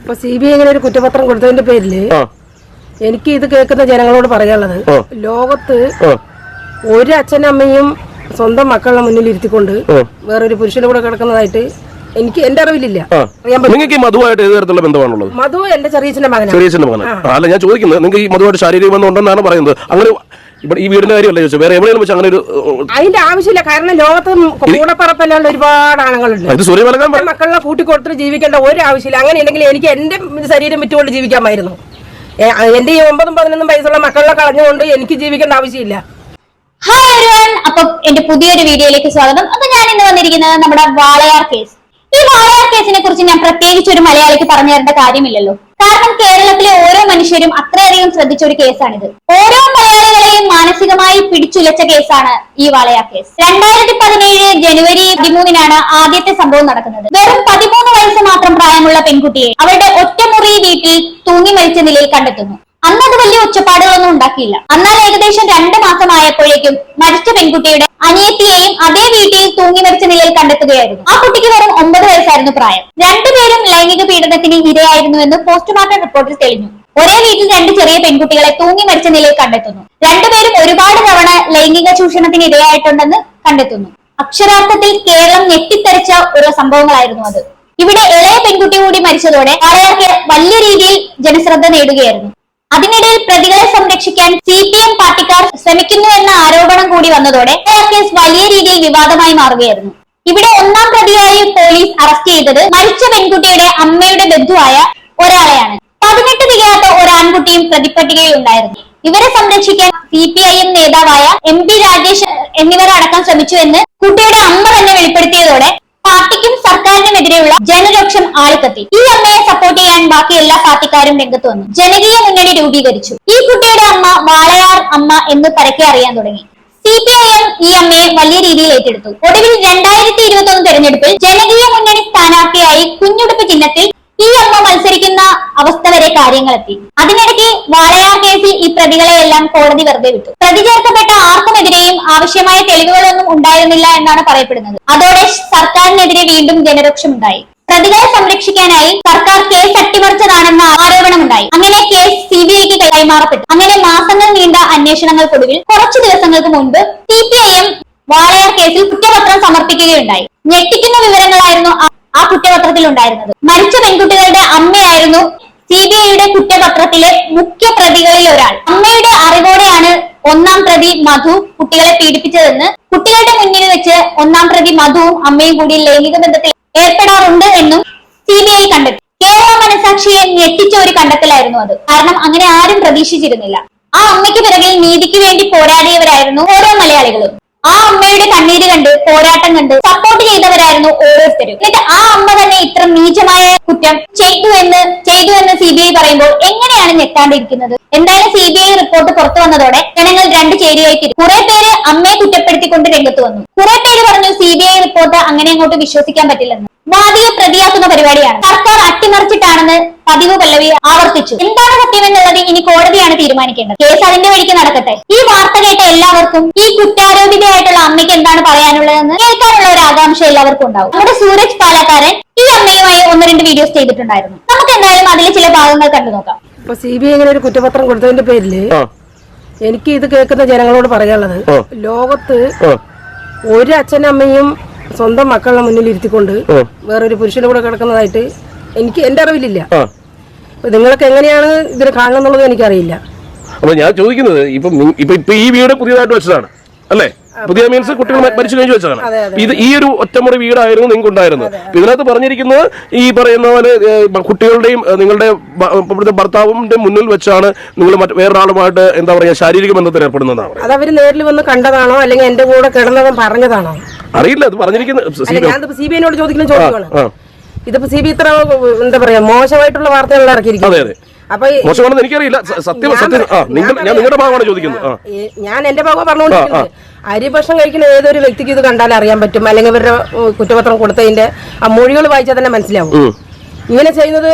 ഇപ്പൊ C B I ഇങ്ങനെ ഒരു കുറ്റപത്രം കൊടുത്തതിന്റെ പേരിൽ എനിക്ക് ഇത് കേൾക്കുന്ന ജനങ്ങളോട് പറയാനുള്ളത്. ലോകത്ത് ഒരു അച്ഛനമ്മയും അമ്മയും സ്വന്തം മക്കളുടെ മുന്നിൽ ഇരുത്തിക്കൊണ്ട്. വേറൊരു പുരുഷന്റെ കൂടെ കിടക്കുന്നതായിട്ട് എനിക്ക് എന്റെ അറിവിലില്ല. ആ. നിങ്ങൾക്ക് ഈ മധുവായിട്ട് ഏത് തരത്തിലുള്ള ബന്ധമാണുള്ളത്? മധു എന്റെ ചെറിയച്ഛന്റെ മകനാണ്. ചെറിയച്ഛന്റെ മകനാണ്. അല്ല ഞാൻ ചോദിക്കുന്നത് നിങ്ങൾക്ക് ഈ മധുവായിട്ട് ശാരീരിക ബന്ധം ഉണ്ടെന്നാണ് പറയുന്നത്. അങ്ങനെ ഇവിടെ ഈ വീടിന്റെ കാര്യമല്ല ചോദിച്ചത്? വേറെ എവിടെയെങ്കിലും വെച്ച് അങ്ങനെ ഒരു അതിന്റെ ആവശ്യമില്ല. കാരണം ലോകത്ത് കൂടപ്പറപ്പല്ലാണ്ട് ഒരുപാട് ആണുങ്ങളുണ്ട്. ഇത് കൂട്ടി മക്കളെ കൂട്ടിക്കൊടുത്തിട്ട് ജീവിക്കേണ്ട ഒരു ആവശ്യമില്ല. അങ്ങനെ ഉണ്ടെങ്കിൽ എനിക്ക് എന്റെ ശരീരം വിറ്റുകൊണ്ട് ജീവിക്കാമായിരുന്നു. എന്റെ ഈ ഒമ്പതും പതിനൊന്നും വയസ്സുള്ള മക്കളെ കളഞ്ഞുകൊണ്ട് എനിക്ക് ജീവിക്കേണ്ട ആവശ്യമില്ല. ഹായ് അപ്പൊ എന്റെ പുതിയൊരു വീഡിയോയിലേക്ക് സ്വാഗതം. അപ്പൊ ഞാൻ ഇന്ന് വന്നിരിക്കുന്നത് നമ്മുടെ വാളയാർ കേസ് ഈ വാളയാർ കേസിനെ കുറിച്ച് ഞാൻ പ്രത്യേകിച്ച് ഒരു മലയാളിക്ക് പറഞ്ഞു തരേണ്ട കാര്യമില്ലല്ലോ. കാരണം കേരളത്തിലെ ഓരോ മനുഷ്യരും അത്രയധികം ശ്രദ്ധിച്ച ഒരു കേസാണിത്. ഓരോ മലയാളികളെയും മാനസികമായി പിടിച്ചുലച്ച കേസാണ് ഈ വാളയാർ കേസ്. രണ്ടായിരത്തി പതിനേഴ് ജനുവരി പതിമൂന്നിനാണ് ആദ്യത്തെ സംഭവം നടക്കുന്നത്. വെറും പതിമൂന്ന് വയസ്സ് മാത്രം പ്രായമുള്ള പെൺകുട്ടിയെ അവരുടെ ഒറ്റമുറി വീട്ടിൽ തൂങ്ങി മരിച്ച നിലയിൽ കണ്ടെത്തുന്നു. അന്ന് അത് വലിയ ഒച്ചപ്പാടുകളൊന്നും ഉണ്ടാക്കിയില്ല. എന്നാൽ ഏകദേശം രണ്ട് മാസമായപ്പോഴേക്കും മരിച്ച പെൺകുട്ടിയുടെ അനിയത്തിയെയും അതേ വീട്ടിൽ തൂങ്ങി മരിച്ച നിലയിൽ കണ്ടെത്തുകയായിരുന്നു. ആ കുട്ടിക്ക് വെറും ഒമ്പത് വയസ്സായിരുന്നു പ്രായം. രണ്ടുപേരും ലൈംഗിക പീഡനത്തിന് ഇരയായിരുന്നുവെന്ന് പോസ്റ്റ്മോർട്ടം റിപ്പോർട്ടിൽ തെളിഞ്ഞു. ഒരേ വീട്ടിൽ രണ്ട് ചെറിയ പെൺകുട്ടികളെ തൂങ്ങി മരിച്ച നിലയിൽ കണ്ടെത്തുന്നു. രണ്ടുപേരും ഒരുപാട് തവണ ലൈംഗിക ചൂഷണത്തിന് ഇരയായിട്ടുണ്ടെന്ന് കണ്ടെത്തുന്നു. അക്ഷരാർത്ഥത്തിൽ കേരളം ഞെട്ടിത്തെറിച്ച ഒരു സംഭവങ്ങളായിരുന്നു അത്. ഇവിടെ ഇളയ പെൺകുട്ടി കൂടി മരിച്ചതോടെ ആളുകൾക്ക് വലിയ രീതിയിൽ ജനശ്രദ്ധ നേടുകയായിരുന്നു. അതിനിടയിൽ പ്രതികളെ സംരക്ഷിക്കാൻ സി പി എം പാർട്ടിക്കാർ ശ്രമിക്കുന്നു എന്ന ആരോപണം കൂടി വന്നതോടെ കേസ് വലിയ രീതിയിൽ വിവാദമായി മാറുകയായിരുന്നു. ഇവിടെ ഒന്നാം പ്രതിയായി പോലീസ് അറസ്റ്റ് ചെയ്തത് മരിച്ച പെൺകുട്ടിയുടെ അമ്മയുടെ ബന്ധുവായ ഒരാളെയാണ്. പതിനെട്ട് തികയാത്ത ഒരു ആൺകുട്ടിയും പ്രതിപ്പട്ടികയിൽ ഉണ്ടായിരുന്നു ഇവരെ സംരക്ഷിക്കാൻ സി പി ഐ എം നേതാവായ എം പി രാജേഷ് എന്നിവരെ അടക്കം ശ്രമിച്ചു എന്ന് കുട്ടിയുടെ അമ്മ തന്നെ വെളിപ്പെടുത്തിയതോടെ സർക്കാരിനുമെതിരെയുള്ള ജനരോക്ഷം ആളിക്കത്തി. ഈ അമ്മയെ സപ്പോർട്ട് ചെയ്യാൻ ബാക്കി എല്ലാ പാർട്ടിക്കാരും രംഗത്ത് വന്നു. ജനകീയ മുന്നണി രൂപീകരിച്ചു. ഈ കുട്ടിയുടെ അമ്മ വാളയാർ അമ്മ എന്ന് പരക്കെ അറിയാൻ തുടങ്ങി. സി പി ഐ എം ഈ അമ്മയെ വലിയ രീതിയിൽ ഏറ്റെടുത്തു. ഒടുവിൽ രണ്ടായിരത്തി ഇരുപത്തി ഒന്ന് തെരഞ്ഞെടുപ്പിൽ ജനകീയ മുന്നണി സ്ഥാനാർത്ഥിയായി കുഞ്ഞുടുപ്പ് ചിഹ്നത്തിൽ ഈ അമ്മ മത്സരിക്കുന്ന അവസ്ഥ വരെ കാര്യങ്ങളെത്തി. അതിനിടയ്ക്ക് വാളയാർ കേസിൽ ഈ പ്രതികളെ എല്ലാം കോടതി വെറുതെ വിട്ടു. പ്രതി ചേർക്കപ്പെട്ട ആർക്കുമെതിരെയും ആവശ്യമായ തെളിവുകളൊന്നും ഉണ്ടായിരുന്നില്ല എന്നാണ് പറയപ്പെടുന്നത്. അതോടെ സർക്കാരിനെതിരെ വീണ്ടും ജനരോക്ഷമുണ്ടായി. പ്രതികളെ സംരക്ഷിക്കാനായി സർക്കാർ കേസ് അട്ടിമറിച്ചതാണെന്ന ആരോപണമുണ്ടായി. അങ്ങനെ കേസ് സി ബി ഐക്ക് കൈമാറപ്പെട്ടു അങ്ങനെ മാസങ്ങൾ നീണ്ട അന്വേഷണങ്ങൾക്കൊടുവിൽ കുറച്ചു ദിവസങ്ങൾക്ക് മുമ്പ് C P I M Walayar കേസിൽ കുറ്റപത്രം സമർപ്പിക്കുകയുണ്ടായി. ഞെട്ടിക്കുന്ന വിവരങ്ങളായിരുന്നു ആ- കുറ്റപത്രത്തിൽ ഉണ്ടായിരുന്നത്. മരിച്ച പെൺകുട്ടികളുടെ അമ്മയായിരുന്നു സി ബി ഐയുടെ കുറ്റപത്രത്തിലെ മുഖ്യ പ്രതികളിൽ ഒരാൾ. അമ്മയുടെ അറിവോടെയാണ് ഒന്നാം പ്രതി മധു കുട്ടികളെ പീഡിപ്പിച്ചതെന്ന് കുട്ടികളുടെ മുന്നിൽ വെച്ച് ഒന്നാം പ്രതി മധുവും അമ്മയും കൂടി ലൈംഗിക ബന്ധത്തിൽ ഏർപ്പെടാറുണ്ട് എന്നും സി ബി ഐ കണ്ടെത്തി. കേരള മനസാക്ഷിയെ ഞെട്ടിച്ച ഒരു കണ്ടെത്തലായിരുന്നു അത്. കാരണം അങ്ങനെ ആരും പ്രതീക്ഷിച്ചിരുന്നില്ല. ആ അമ്മയ്ക്ക് പിറകിൽ നീതിക്ക് വേണ്ടി പോരാടിയവരായിരുന്നു ഓരോ മലയാളികളും. അമ്മയുടെ കണ്ണീര് കണ്ട് പോരാട്ടം കണ്ട് സപ്പോർട്ട് ചെയ്തവരായിരുന്നു ഓരോരുത്തരും. എന്നിട്ട് ആ അമ്മ തന്നെ ഇത്ര നീചമായ കുറ്റം ചെയ്തു എന്ന് ചെയ്തു എന്ന് സി ബി ഐ പറയുമ്പോൾ എങ്ങനെയാണ് ഞെട്ടാണ്ടിരിക്കുന്നത്? എന്തായാലും സി ബി ഐ റിപ്പോർട്ട് പുറത്തു വന്നതോടെ ജനങ്ങൾ രണ്ട് ചേരിയായി തിരി കുറെ പേര് അമ്മയെ കുറ്റപ്പെടുത്തിക്കൊണ്ട് രംഗത്ത് വന്നു. കുറെ പേര് പറഞ്ഞു സി ബി ഐ റിപ്പോർട്ട് അങ്ങനെ അങ്ങോട്ട് വിശ്വസിക്കാൻ പറ്റില്ലെന്ന്. വാദിയെ പ്രതിയാക്കുന്ന പരിപാടിയാണ്. സർക്കാർ അട്ടിമറിച്ചിട്ടാണെന്ന് പതിവ് പല്ലവി ആവർത്തിച്ചു. എന്താണ് സത്യം എന്നുള്ളത് ഇനി കോടതിയാണ് തീരുമാനിക്കേണ്ടത്. കേസ് അതിന്റെ വഴിക്ക് നടക്കട്ടെ. ഈ വാർത്ത കേട്ട എല്ലാവർക്കും ഈ കുറ്റാരോപിതയായിട്ടുള്ള അമ്മയ്ക്ക് എന്താണ് പറയാനുള്ളതെന്ന് കേൾക്കാനുള്ള ഒരു ആകാംക്ഷ എല്ലാവർക്കും ഉണ്ടാവും. നമ്മുടെ സൂരജ് പാലക്കാരൻ ഈ അമ്മയുമായി ഒന്ന് രണ്ട് വീഡിയോസ് ചെയ്തിട്ടുണ്ടായിരുന്നു. നമുക്ക് എന്തായാലും അതിൽ ചില ഭാഗങ്ങൾ കണ്ടു നോക്കാം. ഇപ്പൊ സി ബി ഐ ഇങ്ങനെ ഒരു കുറ്റപത്രം കൊടുത്തതിന്റെ പേരിൽ എനിക്ക് ഇത് കേൾക്കുന്ന ജനങ്ങളോട് പറയാനുള്ളത് ലോകത്ത് ഒരു അച്ഛനമ്മയും അമ്മയും സ്വന്തം മക്കളുടെ മുന്നിൽ ഇരുത്തിക്കൊണ്ട്. വേറൊരു പുരുഷന്റെ കൂടെ കിടക്കുന്നതായിട്ട് എനിക്ക് എന്റെ അറിവിലില്ല. നിങ്ങൾക്ക് എങ്ങനെയാണ് ഇതിന് കാണണം എന്നുള്ളത് എനിക്കറിയില്ല. അപ്പൊ ഞാൻ ചോദിക്കുന്നത് ഇപ്പൊ ഇപ്പൊ ഇപ്പൊ ഈ വീട് പുതിയതായിട്ട് വെച്ചതാണ് അല്ലേ? പുതിയ മീൻസ് കുട്ടികൾ മരിച്ചു കഴിഞ്ഞു വെച്ചതാണ്. ഇത് ഈ ഒരു ഒറ്റമുറി വീടായിരുന്നു നിങ്ങൾക്ക് ഉണ്ടായിരുന്നത് ഇതിനകത്ത് പറഞ്ഞിരിക്കുന്നത് ഈ പറയുന്ന പോലെ കുട്ടികളുടെയും നിങ്ങളുടെ ഇവിടുത്തെ ഭർത്താവിന്റെ മുന്നിൽ വെച്ചാണ് നിങ്ങൾ മറ്റു വേറൊരാളുമായിട്ട് എന്താ പറയാ ശാരീരിക ബന്ധത്തിൽ ഏർപ്പെടുന്നതാണ് അത് അവർ നേരിൽ വന്ന് കണ്ടതാണോ അല്ലെങ്കിൽ എന്റെ കൂടെ കിടന്നവൻ പറഞ്ഞതാണോ? അറിയില്ല അത് പറഞ്ഞിരിക്കുന്നത് സി ബി ഐനോട് ചോദിക്കുന്ന ചോദ്യമാണ്. ഇതിപ്പോ സി ബി ഇത്ര എന്താ പറയാ മോശമായിട്ടുള്ള വാർത്തകൾ ഇറക്കിയിരിക്കുന്നത്. അപ്പൊ മോശമാണെന്ന് എനിക്കറിയില്ല. സത്യം ഞാൻ സത്യം നിങ്ങൾ ഞാൻ നിങ്ങളുടെ ഭാഗമാണ് ചോദിക്കുന്നത്. ഞാൻ എന്റെ ഭാഗം പറഞ്ഞുകൊണ്ടിരിക്കുന്നത്. അരി ഭക്ഷണം കഴിക്കുന്ന ഏതൊരു വ്യക്തിക്ക് ഇത് കണ്ടാൽ അറിയാൻ പറ്റും. അല്ലെങ്കിൽ ഇവരുടെ കുറ്റപത്രം കൊടുത്തതിന്റെ ആ മൊഴികൾ വായിച്ചാൽ തന്നെ മനസ്സിലാവും. ഇങ്ങനെ ചെയ്യുന്നത്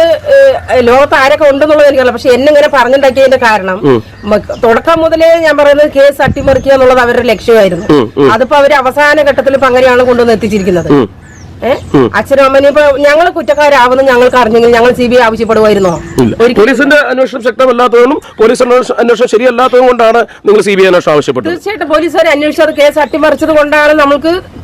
ലോകത്ത് ആരൊക്കെ ഉണ്ടെന്നുള്ളത് എനിക്കറിയില്ല. പക്ഷെ എന്നെ ഇങ്ങനെ പറഞ്ഞുണ്ടാക്കിയതിന്റെ കാരണം തുടക്കം മുതലേ ഞാൻ പറയുന്നത് കേസ് അട്ടിമറിക്കുക എന്നുള്ളത് അവരുടെ ലക്ഷ്യമായിരുന്നു. അതിപ്പോ അവർ അവസാന ഘട്ടത്തിൽ ഇപ്പൊ അങ്ങനെയാണ് കൊണ്ടുവന്ന് എത്തിച്ചിരിക്കുന്നത്. അച്ഛനും അമ്മനും ഇപ്പൊ ഞങ്ങൾ കുറ്റക്കാരാവുന്ന ഞങ്ങൾക്ക് അറിഞ്ഞെങ്കിൽ ഞങ്ങൾ സി ബി ഐ ആവശ്യപ്പെടുമായിരുന്നോ? പോലീസിന്റെ അന്വേഷണം ശക്തമല്ലാത്തതുകൊണ്ടും പോലീസ് അന്വേഷണം ശരിയല്ലാത്തത് കൊണ്ടാണ് നിങ്ങൾ സി ബി ഐ അന്വേഷണം ആവശ്യപ്പെട്ടത്. തീർച്ചയായിട്ടും പോലീസുകാരെ അന്വേഷിച്ചത് കേസ് അട്ടിമറിച്ചത് കൊണ്ടാണ് നമ്മൾക്ക് തൃപ്തിയല്ല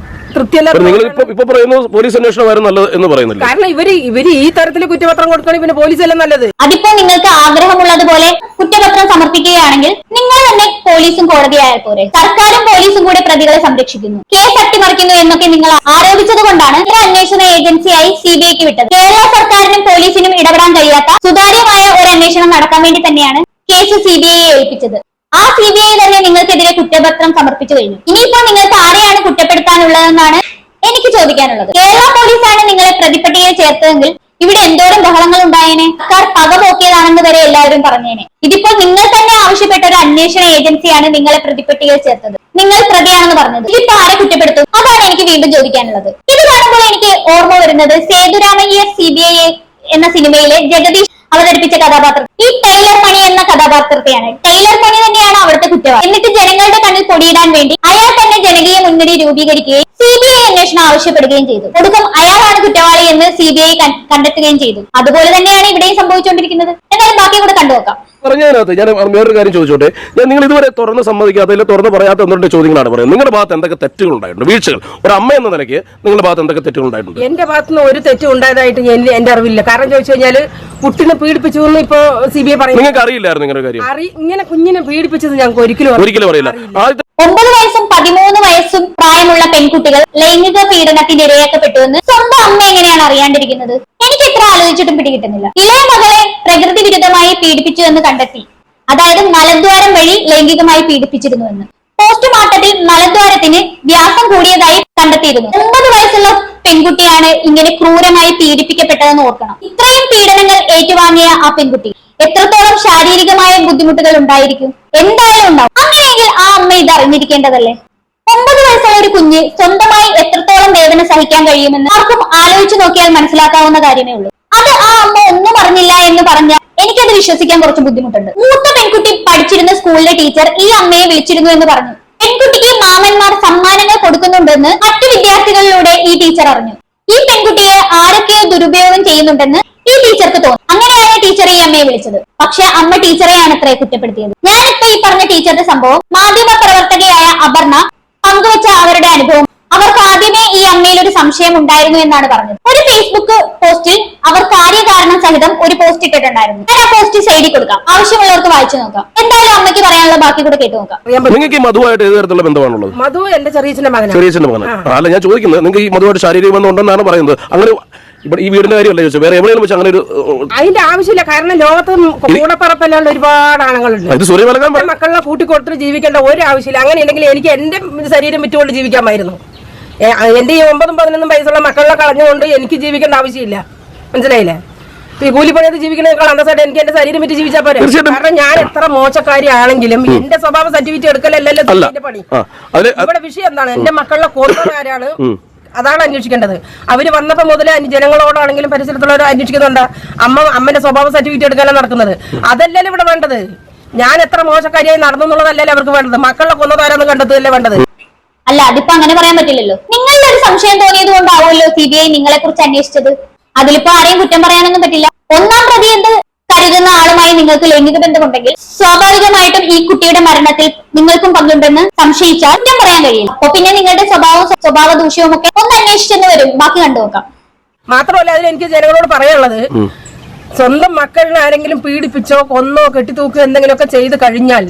നിങ്ങൾ ഇപ്പൊ ഇപ്പൊ പറയുന്നു പോലീസ് അന്വേഷണമായിരുന്നു നല്ലത് എന്ന് പറയുന്നില്ല. കാരണം ഇവർ ഇവർ ഈ തരത്തിൽ കുറ്റപത്രം കൊടുക്കുകയാണെങ്കിൽ പിന്നെ പോലീസല്ലേ നല്ലത്? അതിപ്പോ നിങ്ങൾക്ക് ആഗ്രഹമുള്ളതുപോലെ കുറ്റപത്രം സമർപ്പിക്കുകയാണെങ്കിൽ നിങ്ങൾ തന്നെ പോലീസും കോടതിയായാൽ പോരെ. സർക്കാരും പോലീസും കൂടെ പ്രതികളെ സംരക്ഷിക്കുന്നു. കേസ് അട്ടിമറിക്കുന്നു എന്നൊക്കെ നിങ്ങൾ ആരോപിച്ചത് കൊണ്ടാണ് ഒരു അന്വേഷണ ഏജൻസിയായി സി ബി ഐക്ക് വിട്ടത്. കേരള സർക്കാരിനും പോലീസിനും ഇടപെടാൻ കഴിയാത്ത സുതാര്യമായ ഒരു അന്വേഷണം നടക്കാൻ വേണ്ടി തന്നെയാണ് കേസ് സി ബി ഐയെ ഏൽപ്പിച്ചത്. കുറ്റപത്രം സമർപ്പിച്ചു കഴിഞ്ഞു. ഇനിയിപ്പോൾ നിങ്ങൾക്ക് ആരെയാണ് കുറ്റപ്പെടുത്താനുള്ളതെന്നാണ് എനിക്ക് ചോദിക്കാനുള്ളത്. കേരള പോലീസാണ് നിങ്ങളെ പ്രതിപട്ടികയിൽ ചേർത്തതെങ്കിൽ ഇവിടെ എന്തോരം ബഹളങ്ങൾ ഉണ്ടായേനെ? സർക്കാർ പക നോക്കിയതാണെന്ന് വരെ എല്ലാവരും പറഞ്ഞേനെ. ഇതിപ്പോൾ നിങ്ങൾ തന്നെ ആവശ്യപ്പെട്ട ഒരു അന്വേഷണ ഏജൻസിയാണ് നിങ്ങളെ പ്രതിപട്ടികയിൽ ചേർത്തത്. നിങ്ങൾ പ്രതിയാണെന്ന് പറഞ്ഞത്. ഇതിപ്പോ ആരെ കുറ്റപ്പെടുത്തും? അതാണ് എനിക്ക് വീണ്ടും ചോദിക്കാനുള്ളത്. ഇത് കാണുമ്പോൾ എനിക്ക് ഓർമ്മ വരുന്നത് സേതുരാമയ്യ സി ബി ഐ എന്ന സിനിമയിലെ ജഗദീഷ് അവതരിപ്പിച്ച കഥാപാത്രം. ഈ ടൈലർ മണി എന്ന കഥാപാത്രത്തെയാണ്. ടൈലർ മണി തന്നെയാണ് അവിടുത്തെ കുറ്റവാളി. എന്നിട്ട് ജനങ്ങളുടെ കണ്ണിൽ പൊടിയിടാൻ വേണ്ടി അയാൾ തന്നെ ജനകീയ മുന്നണി രൂപീകരിക്കുകയും സി ബി ഐ അന്വേഷണം ആവശ്യപ്പെടുകയും ചെയ്തു. ഒടുക്കം അയാളാണ് കുറ്റവാളി എന്ന് സി ബി ഐ കണ്ടെത്തുകയും ചെയ്തു. അതുപോലെ തന്നെയാണ് ഇവിടെയും സംഭവിച്ചുകൊണ്ടിരിക്കുന്നത്. എന്നാലും ബാക്കി കൂടെ കണ്ടുനോക്കാം പറഞ്ഞതിനകത്ത് ഞാൻ വേറൊരു കാര്യം ചോദിച്ചോട്ടെ? ഞാൻ നിങ്ങൾ ഇതുവരെ തുറന്ന് സമ്മതിക്കാത്ത അല്ലെങ്കിൽ തുറന്ന് പറയാത്ത ചോദ്യങ്ങളാണ് പറയുന്നത്. നിങ്ങളുടെ ഭാഗത്ത് എന്തൊക്കെ തെറ്റുകൾ ഉണ്ടായിട്ടുണ്ട്? വീഴ്ചകൾ. ഒരു അമ്മ എന്ന നിലയ്ക്ക് നിങ്ങളുടെ ഭാഗത്ത് എന്തൊക്കെ തെറ്റുകൾ ഉണ്ടായിട്ടുണ്ട്? എന്റെ ഭാഗത്തുനിന്ന് ഒരു തെറ്റും ഉണ്ടായതായിട്ട് എന്റെ എന്റെ അറിവില്ല. കാരണം ചോദിച്ചു കഴിഞ്ഞാൽ കുട്ടിനെ പീഡിപ്പിച്ചു എന്ന് ഇപ്പൊ സി ബി ഐ പറയുന്നു. നിങ്ങൾക്ക് അറിയില്ലായിരുന്നു നിങ്ങളുടെ കാര്യം? അറി ഇങ്ങനെ കുഞ്ഞിനെ പീഡിപ്പിച്ചത് ഞങ്ങൾക്ക് ഒരിക്കലും. ഒരിക്കലും അറിയില്ല. ആദ്യത്തെ ഒമ്പത് വയസ്സും പതിമൂന്ന് വയസ്സും പ്രായമുള്ള പെൺകുട്ടികൾ ലൈംഗിക പീഡനത്തിന് ഇരയാക്കപ്പെട്ടുവെന്ന് സ്വന്തം അമ്മ എങ്ങനെയാണ് അറിയാണ്ടിരിക്കുന്നത്? എനിക്ക് എത്ര ആലോചിച്ചിട്ടും പിടികിട്ടുന്നില്ല. ഇളയ മകളെ പ്രകൃതി വിരുദ്ധമായി പീഡിപ്പിച്ചു എന്ന് കണ്ടെത്തി. അതായത് മലദ്വാരം വഴി ലൈംഗികമായി പീഡിപ്പിച്ചിരുന്നു എന്ന്. പോസ്റ്റ്മോർട്ടത്തിൽ മലദ്വാരത്തിന് വ്യാസം കൂടിയതായി കണ്ടെത്തിയിരുന്നു. ഒമ്പത് വയസ്സുള്ള പെൺകുട്ടിയാണ് ഇങ്ങനെ ക്രൂരമായി പീഡിപ്പിക്കപ്പെട്ടതെന്ന് ഓർക്കണം. ഇത്രയും പീഡനങ്ങൾ ഏറ്റുവാങ്ങിയ ആ പെൺകുട്ടി എത്രത്തോളം ശാരീരികമായ ബുദ്ധിമുട്ടുകൾ ഉണ്ടായിരിക്കും? എന്തായാലും ഉണ്ടാവും. അങ്ങനെയെങ്കിൽ ആ അമ്മ ഇത് അറിഞ്ഞിരിക്കേണ്ടതല്ലേ ഒമ്പത് വയസ്സുള്ള ഒരു കുഞ്ഞ് സ്വന്തമായി എത്രത്തോളം വേദന സഹിക്കാൻ കഴിയുമെന്ന് ആർക്കും ആലോചിച്ചു നോക്കിയാൽ മനസ്സിലാക്കാവുന്ന കാര്യമേ ഉള്ളൂ. അത് ആ അമ്മ ഒന്നും അറിഞ്ഞില്ല എന്ന് പറഞ്ഞാൽ എനിക്കത് വിശ്വസിക്കാൻ കുറച്ച് ബുദ്ധിമുട്ടുണ്ട്. മൂത്ത പെൺകുട്ടി പഠിച്ചിരുന്ന സ്കൂളിലെ ടീച്ചർ ഈ അമ്മയെ വിളിച്ചിരുന്നു എന്ന് പറഞ്ഞു. പെൺകുട്ടിക്ക് മാമന്മാർ സമ്മാനങ്ങൾ കൊടുക്കുന്നുണ്ടെന്ന് മറ്റു വിദ്യാർത്ഥികളിലൂടെ ഈ ടീച്ചർ അറിഞ്ഞു. ഈ പെൺകുട്ടിയെ ആരൊക്കെയോ ദുരുപയോഗം ചെയ്യുന്നുണ്ടെന്ന് ഈ ടീച്ചർക്ക് തോന്നും അങ്ങനെയാണ് ടീച്ചർ ഈ അമ്മയെ വിളിച്ചത്. പക്ഷെ അമ്മ ടീച്ചറെയാണ് അത്രേ കുറ്റപ്പെടുത്തിയത്. ഞാനിപ്പോ ഈ പറഞ്ഞ ടീച്ചറുടെ സംഭവം മാധ്യമ പ്രവർത്തകയായ അപർണ പങ്കുവച്ച അവരുടെ അനുഭവം. അവർക്ക് ആദ്യമേ ഈ അമ്മയിൽ ഒരു സംശയം ഉണ്ടായിരുന്നു എന്നാണ് പറഞ്ഞത്. ഒരു ഫേസ്ബുക്ക് പോസ്റ്റിൽ അവർ കാര്യകാരണം സഹിതം ഒരു പോസ്റ്റ് ഇട്ടിട്ടുണ്ടായിരുന്നു. ഞാൻ ആ പോസ്റ്റ് സൈഡിൽ കൊടുക്കാം. ആവശ്യമുള്ളവർക്ക് വായിച്ചു നോക്കാം. എന്തായാലും അമ്മയ്ക്ക് പറയാനുള്ള ബാക്കി കൂടെ കേട്ടു നോക്കാം. നിങ്ങൾക്ക് ഈ മധുവായിട്ട് ഏത് തരത്തിലുള്ള ബന്ധമാണുള്ളത്? മധു എന്റെ ചെറിയച്ഛന്റെ മകനാണ്. ചെറിയച്ഛന്റെ മകൻ അല്ല ഞാൻ ചോദിക്കുന്നത് നിങ്ങൾക്ക് ഈ മധുവായിട്ട് ശാരീരിക ബന്ധം ഉണ്ടെന്നാണ് പറയുന്നത്. അങ്ങനെ ഇവിടെ ഈ വീടിന്റെ കാര്യമല്ല ചോദിച്ചു വേറെ എവിടെയെങ്കിലും വെച്ച് അങ്ങനെ ഒരു അതിന്റെ ആവശ്യമില്ല. കാരണം ലോകത്ത് കൂടപ്പറപ്പല്ലാണ്ട് ഒരുപാട് ആണുങ്ങളുണ്ട്. ഇത് സൂര്യ മലക്കാൻ എന്റെ മക്കളെ കൂട്ടിക്കൊടുത്തിട്ട് ജീവിക്കേണ്ട ഒരു ആവശ്യമില്ല. അങ്ങനെ ഉണ്ടെങ്കിൽ എനിക്ക് എന്റെ ശരീരം വിറ്റുകൊണ്ട് ജീവിക്കാമായിരുന്നു. എന്റെ ഈ ഒമ്പതും പതിനൊന്നും വയസ്സുള്ള മക്കളെ കളഞ്ഞുകൊണ്ട് എനിക്ക് ജീവിക്കേണ്ട ആവശ്യമില്ല. മനസ്സിലായില്ലേ? ഈ കൂലിപ്പണിയത് ജീവിക്കുന്നതിനേക്കാൾ അന്തസ്സായിട്ട് എനിക്ക് എന്റെ ശരീരം വിറ്റ് ജീവിച്ചാൽ പോരെ. കാരണം ഞാൻ എത്ര മോശക്കാരിയാണെങ്കിലും എന്റെ സ്വഭാവ സർട്ടിഫിക്കറ്റ് എടുക്കലല്ലല്ലോ പണി. ഇവിടെ വിഷയം എന്താണ്? എന്റെ മക്കളെ കൊന്നതാരാണ് അതാണ് അന്വേഷിക്കേണ്ടത്. അവർ വന്നപ്പോൾ മുതൽ ജനങ്ങളോടാണെങ്കിലും പരിസരത്തുള്ളവരോ അന്വേഷിക്കുന്നുണ്ട്. അമ്മ അമ്മന്റെ സ്വഭാവ സർട്ടിഫിക്കറ്റ് എടുക്കാനാണ് നടക്കുന്നത്. അതല്ലല്ലോ ഇവിടെ വേണ്ടത്. ഞാൻ എത്ര മോശക്കാരിയായി നടന്നു എന്നുള്ളതല്ലല്ലോ അവർക്ക് വേണ്ടത്. മക്കളെ കൊന്നതാരാന്ന് കണ്ടെത്തല്ലേ വേണ്ടത്. അല്ല അതിപ്പോ അങ്ങനെ പറയാൻ പറ്റില്ലല്ലോ. നിങ്ങളുടെ ഒരു സംശയം തോന്നിയത് കൊണ്ടാവുമല്ലോ സി ബി ഐ നിങ്ങളെ കുറിച്ച് അന്വേഷിച്ചത്? അതിലിപ്പോ ആരെയും കുറ്റം പറയാനൊന്നും പറ്റില്ല. ഒന്നാം പ്രതി എന്ത് ആളുമായി നിങ്ങൾക്ക് ലൈംഗിക ബന്ധമുണ്ടെങ്കിൽ സ്വാഭാവികമായിട്ടും ഈ കുട്ടിയുടെ മരണത്തിൽ നിങ്ങൾക്കും പങ്കുണ്ടെന്ന് സംശയിച്ചാൽ ഞാൻ പറയാൻ കഴിയില്ല. അപ്പൊ പിന്നെ നിങ്ങളുടെ സ്വഭാവവും സ്വഭാവ ദൂഷ്യവും ഒക്കെ ഒന്ന് അന്വേഷിച്ചെന്ന് വരും. ബാക്കി കണ്ടു നോക്കാം. മാത്രമല്ല അതിൽ എനിക്ക് ജനങ്ങളോട് പറയാനുള്ളത് സ്വന്തം മക്കളിനെ ആരെങ്കിലും പീഡിപ്പിച്ചോ കൊന്നോ കെട്ടിത്തൂക്കോ എന്തെങ്കിലുമൊക്കെ ചെയ്ത് കഴിഞ്ഞാൽ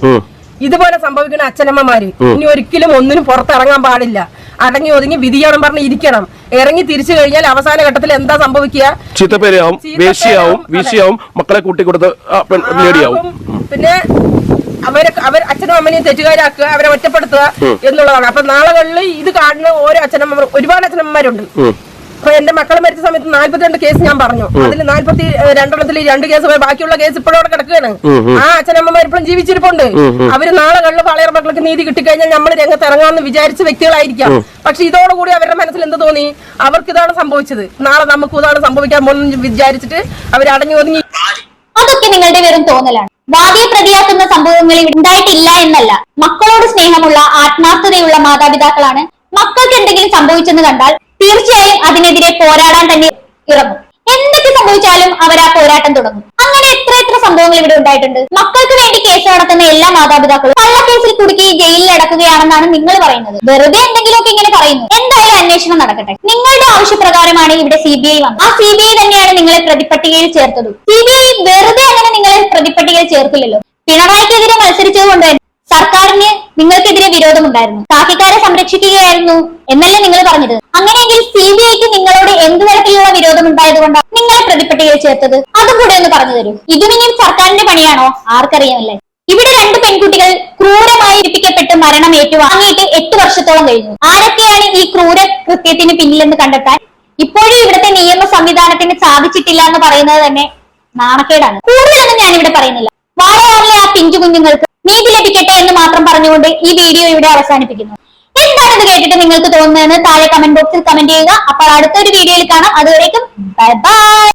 ഇതുപോലെ സംഭവിക്കുന്ന അച്ഛനമ്മമാര്. ഇനി ഒരിക്കലും ഒന്നിനും പുറത്തിറങ്ങാൻ പാടില്ല. അടങ്ങി ഒതുങ്ങി വിധിയാണ് പറഞ്ഞ് ഇരിക്കണം. ഇറങ്ങി തിരിച്ചു കഴിഞ്ഞാൽ അവസാന ഘട്ടത്തിൽ എന്താ സംഭവിക്കുക? ചീത്തപ്പേരയാവും വീശിയാവും മക്കളെ കൂട്ടിക്കൊടുത്ത് ആ പെൺ പിന്നെ അവരെ അവർ അച്ഛനും അമ്മനെയും തെറ്റുകാരാക്കുക അവരെ ഒറ്റപ്പെടുത്തുക എന്നുള്ളതാണ്. അപ്പൊ നാളുകളിൽ ഇത് കാണുന്ന ഓരോ അച്ഛനമ്മ ഒരുപാട് അച്ഛനമ്മമാരുണ്ട്. അപ്പൊ എന്റെ മക്കളെ മരിച്ച സമയത്ത് നാല്പത്തിരണ്ട് കേസ് ഞാൻ പറഞ്ഞു. അതിൽ നാല്പത്തി രണ്ടെണ്ണത്തിൽ രണ്ട് കേസ് പോയി. ബാക്കിയുള്ള കേസ് ഇപ്പോഴും അവിടെ കിടക്കുകയാണ്. ആ അച്ഛനമ്മമാർ ഇപ്പോഴും ജീവിച്ചിരിപ്പുണ്ട്. അവർ നാളെ നാളുകളിൽ പാളയർ മക്കൾക്ക് നീതി കിട്ടിക്കഴിഞ്ഞാൽ നമ്മൾ രംഗത്ത് ഇറങ്ങാമെന്ന് വിചാരിച്ച വ്യക്തികളായിരിക്കാം. പക്ഷെ ഇതോടുകൂടി അവരുടെ മനസ്സിൽ എന്ത് തോന്നി? അവർക്ക് ഇതാണ് സംഭവിച്ചത്. നാളെ നമുക്ക് ഇതാണ് സംഭവിക്കാൻ പോകുന്നത് വിചാരിച്ചിട്ട് അവർ അടഞ്ഞു ഒതുങ്ങി. അതൊക്കെ നിങ്ങളുടെ വെറും തോന്നലാണ്. വാദിയെ പ്രതിയാക്കുന്ന സംഭവങ്ങളിൽ ഉണ്ടായിട്ടില്ല എന്നല്ല. മക്കളോട് സ്നേഹമുള്ള ആത്മാർത്ഥതയുള്ള മാതാപിതാക്കളാണ് മക്കൾക്ക് എന്തെങ്കിലും സംഭവിച്ചെന്ന് കണ്ടാൽ തീർച്ചയായും അതിനെതിരെ പോരാടാൻ തന്നെ ഇറങ്ങും. എന്തൊക്കെ സംഭവിച്ചാലും അവർ ആ പോരാട്ടം തുടങ്ങും. അങ്ങനെ എത്ര എത്ര സംഭവങ്ങൾ ഇവിടെ ഉണ്ടായിട്ടുണ്ട്. മക്കൾക്ക് വേണ്ടി കേസ് നടത്തുന്ന എല്ലാ മാതാപിതാക്കളും കള്ളക്കേസിൽ കുടുക്കി ജയിലിൽ അടക്കുകയാണെന്നാണ് നിങ്ങൾ പറയുന്നത്. വെറുതെ എന്തെങ്കിലുമൊക്കെ ഇങ്ങനെ പറയുന്നു. എന്തായാലും അന്വേഷണം നടക്കട്ടെ. നിങ്ങളുടെ ആവശ്യപ്രകാരമാണ് ഇവിടെ സി ബി ഐ വന്നത്. ആ സി ബി ഐ തന്നെയാണ് നിങ്ങളെ പ്രതിപട്ടികയിൽ ചേർത്തത്. സി ബി ഐ വെറുതെ അങ്ങനെ നിങ്ങളെ പ്രതിപട്ടികയിൽ ചേർക്കില്ലല്ലോ. പിണറായിക്കെതിരെ മത്സരിച്ചതുകൊണ്ട് തന്നെ സർക്കാരിന് നിങ്ങൾക്കെതിരെ വിരോധമുണ്ടായിരുന്നു. കാക്കിക്കാരെ സംരക്ഷിക്കുകയായിരുന്നു എന്നല്ലേ നിങ്ങൾ പറഞ്ഞത്? അങ്ങനെയെങ്കിൽ സി ബി ഐക്ക് നിങ്ങളോട് എന്ത് തരത്തിലുള്ള വിരോധം ഉണ്ടായതുകൊണ്ടാണ് നിങ്ങളെ പ്രതിപട്ടികയിൽ ചേർത്തത്? അതും കൂടെ ഒന്ന് പറഞ്ഞു തരൂ. ഇതും സർക്കാരിന്റെ പണിയാണോ? ആർക്കറിയാമല്ലേ? ഇവിടെ രണ്ട് പെൺകുട്ടികൾ ക്രൂരമായി ഇരിപ്പിക്കപ്പെട്ട് മരണം ഏറ്റുവാങ്ങിയിട്ട് എട്ട് വർഷത്തോളം കഴിഞ്ഞു. ആരൊക്കെയാണ് ഈ ക്രൂര കൃത്യത്തിന് പിന്നിലെന്ന് കണ്ടെത്താൻ? ഇപ്പോഴും ഇവിടുത്തെ നിയമ സംവിധാനത്തിന് സാധിച്ചിട്ടില്ല എന്ന് പറയുന്നത് തന്നെ നാണക്കേടാണ്. കൂടുതലൊന്നും ഞാൻ ഇവിടെ പറയുന്നില്ല. വാളയാറിലെ ആ പിഞ്ചു കുഞ്ഞുങ്ങൾക്ക് നീതി ലഭിക്കട്ടെ എന്ന് മാത്രം പറഞ്ഞുകൊണ്ട് ഈ വീഡിയോ ഇവിടെ അവസാനിപ്പിക്കുന്നു. എന്താണ് ഇത് കേട്ടിട്ട് നിങ്ങൾക്ക് തോന്നുന്നതെന്ന് താഴെ കമന്റ് ബോക്സിൽ കമന്റ് ചെയ്യുക. അപ്പോൾ അടുത്തൊരു വീഡിയോയിൽ കാണാം. അതുവരേക്കും ബൈ ബൈ